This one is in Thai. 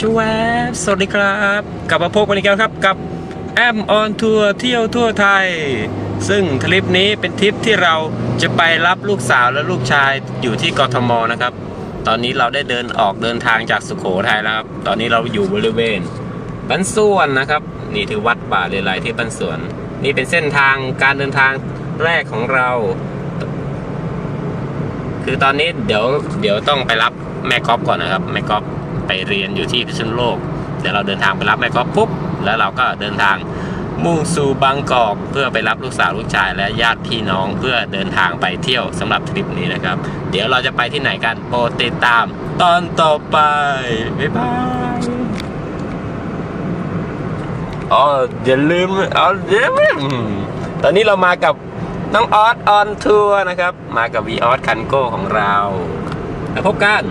ชวบสวัสดีครับ กลับมาพบกันอีกแล้วครับกับแอมออนทัวร์เที่ยวทั่วไทย ซึ่งทริปนี้เป็นทริปที่เราจะไปรับลูกสาวและลูกชายอยู่ที่กทมนะครับ ตอนนี้เราได้เดินออกเดินทางจากสุโขทัยแล้วครับ ตอนนี้เราอยู่บริเวณบ้านส่วนนะครับ นี่ถือวัดป่าเลไลที่บ้านสวน นี่เป็นเส้นทางการเดินทางแรกของเรา คือตอนนี้เดี๋ยวเดี๋ยวต้องไปรับแม่ก๊อฟก่อนนะครับแม่ก๊อฟ ไปเรียนอยู่ที่พิษณุโลก เดี๋ยวเราเดินทางไปรับแม่ก๊อฟปุ๊บ แล้วเราก็เดินทางมุ่งสู่บางกอกเพื่อไปรับลูกสาวลูกชายและญาติพี่น้องเพื่อเดินทางไปเที่ยวสำหรับทริปนี้นะครับ เดี๋ยวเราจะไปที่ไหนกันโปรดติดตาม ตอนต่อไป บ๊ายบายอ๋ออย่าลืมอ๋อเดี๋ยวตอนนี้เรามากับน้องออสออนทัวร์นะครับ มากับวีออสคันโก้ของเราแล้วพบกัน